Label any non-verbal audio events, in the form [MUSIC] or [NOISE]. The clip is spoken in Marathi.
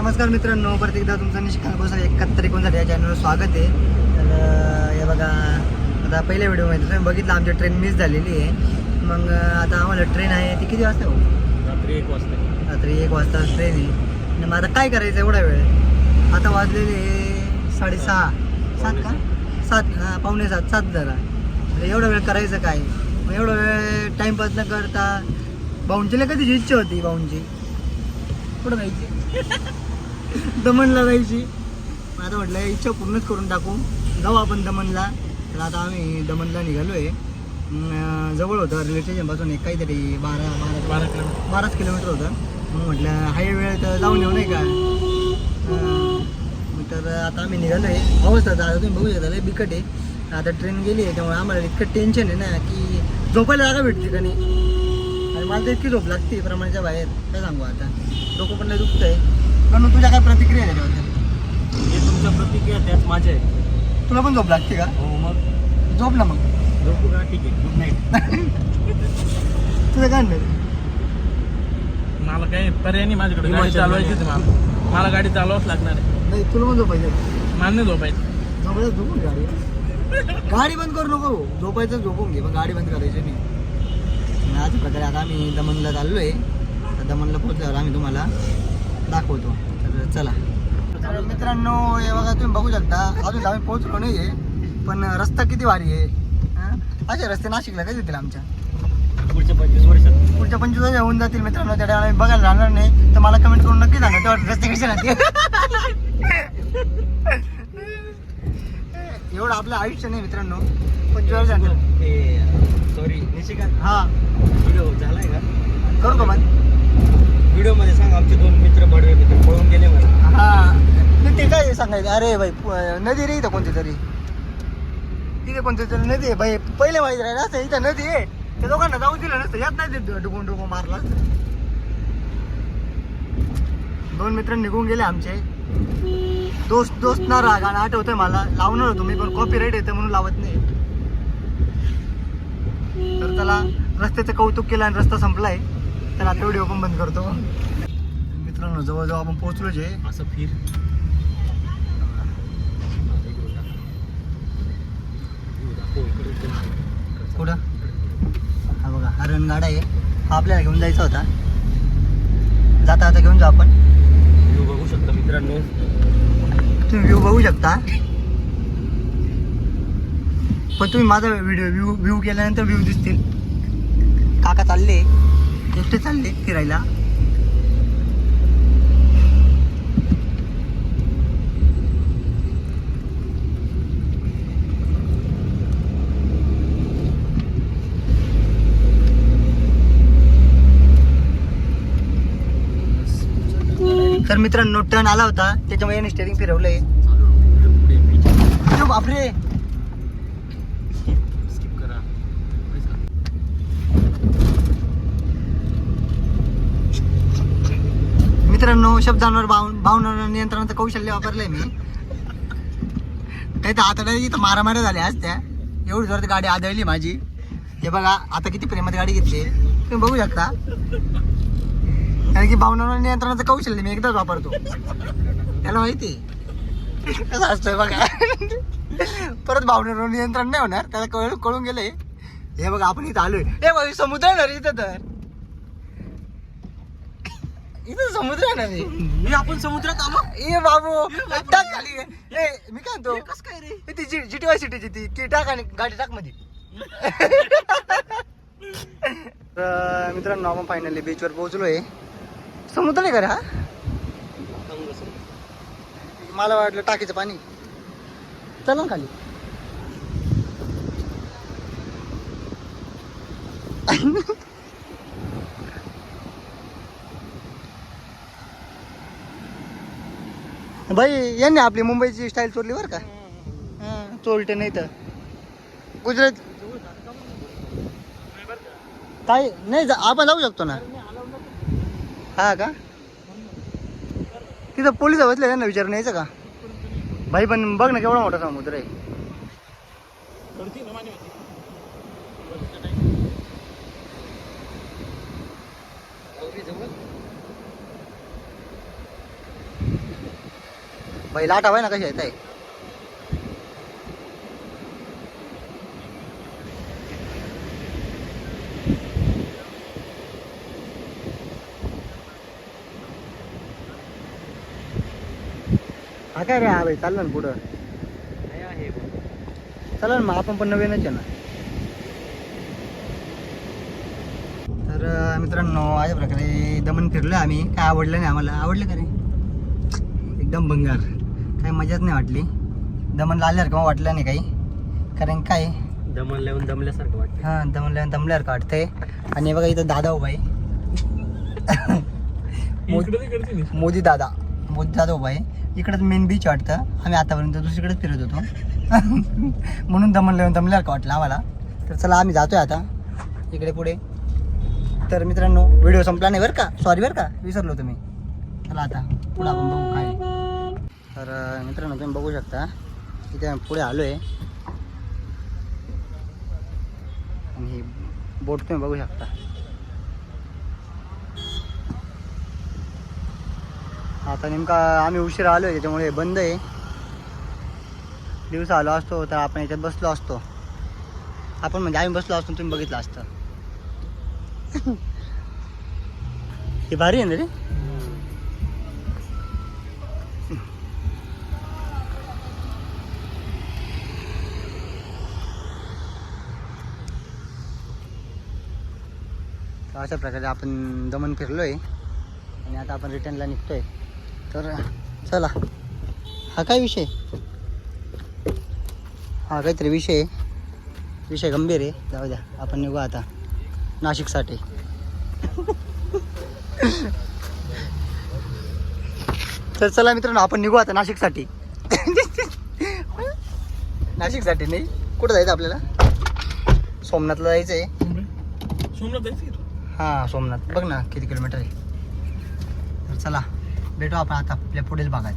नमस्कार मित्रांनो परत एकदा तुमचं निशिकांत गोसाळ एकाहत्तर एकोणसाठी या चॅनलवर स्वागत आहे. तर हे बघा आता पहिल्या व्हिडिओमध्ये तुम्ही बघितलं आमची ट्रेन मिस झालेली आहे. मग आता आम्हाला ट्रेन आहे ती किती वाजता हो? रात्री एक वाजता. रात्री एक वाजता ट्रेन आहे. आणि मग आता काय करायचं एवढा वेळ? आता वाजलेले साडेसहा. सात का? सात. हा पावणे सात. सात जरा. एवढा वेळ करायचं काय? मग एवढा वेळ टाईमपास न करता भाऊंचीला कधीची इच्छा होती भाऊंची. कुठं जायची? [LAUGHS] दमणला जायची. आता म्हटलं इच्छा पूर्णच करून टाकू. जाऊ आपण दमणला तर आता आम्ही दमणला निघालो आहे जवळ होतं रेल्वे स्टेशनपासून एक काहीतरी बारा बारा बारा किलोमीटर बाराच किलोमीटर होतं. मग म्हटलं हाय वेळ तर जाऊन येऊ नाही का? तर आता आम्ही निघालो आहे अवस्था आता तुम्ही बघू शकता बिकट आहे. आता ट्रेन गेली आहे त्यामुळे आम्हाला इतकं टेन्शन आहे ना की झोपायला जागा भेटते का नाही? आणि मला तर इतकी झोप लागते प्रमाणाच्या बाहेर. काय सांगू आता? डोकं पण लय दुखतं आहे पण तुझ्या काय प्रतिक्रिया आहे त्याच्याबद्दल? हे तुमच्या प्रतिक्रिया त्याच माझ्या आहे तुला पण झोप लागते का? हो मग? झोप ना मग. झोपू का ठीक आहे. गुड नाईट [LAUGHS] तुझं काय नाही मला काही पर्याय नाही माझ्याकडे. गाडी चालवायचीच आहे मला. मला गाडी चालवाच लागणार आहे. नाही तुला पण झोपायचं मला नाही झोपायचं. झोपायचं झोपून गाडी. गाडी बंद करू नको. झोपायचं झोपून घे पण गाडी बंद करायची नाही. आणि अशा प्रकारे आता आम्ही दमनला चाललो आहे दमनला पोहोचल्यावर आम्ही तुम्हाला दाखवतो. तर चला. तर मित्रांनो हे बघा तुम्ही बघू शकता. अजून आम्ही पोहोचलो नाही आहे पण रस्ता किती भारी आहे. हा? असे रस्ते नाशिकला कधी येतील आमच्या? पुढच्या पंचवीस वर्षात. पुढच्या पंचवीस वर्ष होऊन जातील मित्रांनो त्या टायमाला बघायला राहणार नाही. तर मला कमेंट करून नक्की सांगा तेव्हा रस्ते कसे राहतील? [LAUGHS] एवढं आपलं आयुष्य नाही मित्रांनो. पंचवीस वर्ष झाले सॉरी निशिकांत हा. व्हिडिओ झालाय का? करू का मग? व्हिडिओमध्ये सांग आमचे दोन मित्र बडवे मित्र पळून गेले मला हा. नाही ते काय सांगायचं? अरे भाई प- नदी रे इथं कोणती तरी. इथे कोणती तरी नदी आहे. भाई पहिले माहिती राहिलं असं इथं नदी आहे. त्या दोघांना जाऊ दिलं नसतं. यात नाही ते डुकून डुकून मारला. दोन मित्र निघून गेले आमचे. दोस्त दोस्त ना राग आणि आठवतंय मला. लावणार होतो मी पण कॉपी राईट येतं म्हणून लावत नाही. तर चला रस्त्याचं कौतुक केलं आणि रस्ता संपलाय. तर आता व्हिडिओ पण बंद करतो. मित्रांनो जवळजवळ आपण पोहोचलोच आहे. असं फिर. कुठं? हा बघा हा रणगाडा आहे. हा आपल्याला घेऊन जायचा होता. जाता आता घेऊन जाऊ आपण. व्हिडिओ बघू शकता मित्रांनो. तुम्ही व्ह्यू बघू शकता. पण तुम्ही माझा व्हिडिओ व्ह्यू व्ह्यू केल्यानंतर व्ह्यू दिसतील. काका चालले. एकटे चालले फिरायला. तर मित्रांनो टर्न आला होता त्याच्यामुळे याने स्टेरिंग फिरवलंय. अरे बापरे स्किप करा मित्रांनो शब्दांवर भावना नियंत्रणाचं कौशल्य वापरलंय मी. काही तर आता इथं मारामाऱ्या झाल्या असत्या एवढी जोरात गाडी आदळली माझी. हे बघा आता किती प्रेमात गाडी घेतली. तुम्ही बघू शकता. कारण की भावना नियंत्रणाचं कौशल्य मी एकदाच वापरतो. त्याला माहिती कसं असतंय बघा. परत भावनेवर नियंत्रण नाही होणार. त्याला कळ कळून गेलंय. हे बघा आपण इथं आलोय. हे बघा समुद्र आहे ना इथं तर. इथं समुद्र आहे ना मी आपण समुद्रात आलो? ए बाबू टाक खाली. ए मी काय म्हणतो? कस काय रे? ए, ती जी जी टी वाय सिटीची ती ती टाक आणि गाडी टाकमध्ये तर मित्रांनो आपण फायनली बीचवर पोहोचलोय. समुद्र आहे का रे हा? मला वाटलं टाकीचं पाणी. चला ना खाली. [LAUGHS] भाई यांनी आपली मुंबईची स्टाईल चोरली बरं का? हा, चोरटे नाही तर. गुजरात काय? नाही जा- आपण जाऊ शकतो ना. हा का? तिथं पोलीस बसले त्यांना विचारून यायचं का? भाई पण बघ ना केवढा मोठा समुद्र आहे. बाई लाट हवाय ना कशी येत आहे हा काय रे हा भाई चाललं ना पुढं. आहे. चला ना मग आपण पण नवीनच आहे ना. तर मित्रांनो अशा प्रकारे दमन फिरलो आम्ही. काय आवडलं नाही आम्हाला? आवडलं का रे? एकदम बंगार. काही मजाच नाही वाटली. दमनला आल्यासारखं मग वाटलं नाही काही. कारण काय? दमन लावून दमल्यासारखं वाटतं हां दमनला दमल्यासारखं वाटतंय आणि बघा इथं दादा उभा आहे. [LAUGHS] मोदी मोदी दादा. मोदी दादा उभा आहे. इकडंच मेन बीच वाटतं. आम्ही आतापर्यंत दुसरीकडेच फिरत होतो. [LAUGHS] म्हणून दमन लावून दमल्यासारखं वाटलं आम्हाला. तर चला आम्ही जातोय आता. इकडे पुढे. तर मित्रांनो व्हिडिओ संपला नाही बरं का? सॉरी बरं का? विसरलो तुम्ही. चला आता पुढे आपण बघू काय. तर मित्रांनो तुम्ही बघू शकता इथे आम्ही पुढे आलो आहे आणि ही बोट तुम्ही बघू शकता. आता नेमका आम्ही उशीर आलो आहे त्याच्यामुळे हे बंद आहे. दिवसा आलो असतो तर आपण याच्यात बसलो असतो. आपण म्हणजे आम्ही बसलो असतो तुम्ही बघितलं असतं. हे भारी आहे ना रे? अशा प्रकारे आपण दमन फिरलो आहे आणि आता आपण रिटर्नला निघतोय. तर चला. हा काय विषय? हा काहीतरी विषय. आहे विषय गंभीर आहे. जाऊ द्या. आपण निघू आता. नाशिकसाठी. तर चला मित्रांनो आपण निघू आता नाशिकसाठी. नाशिकसाठी नाही. कुठं जायचं आपल्याला? सोमनाथला जायचं आहे सोमनाथ जायचं हां सोमनाथ. बघ ना किती किलोमीटर आहे. तर चला भेटू आपण आता आपल्या पुढील भागात.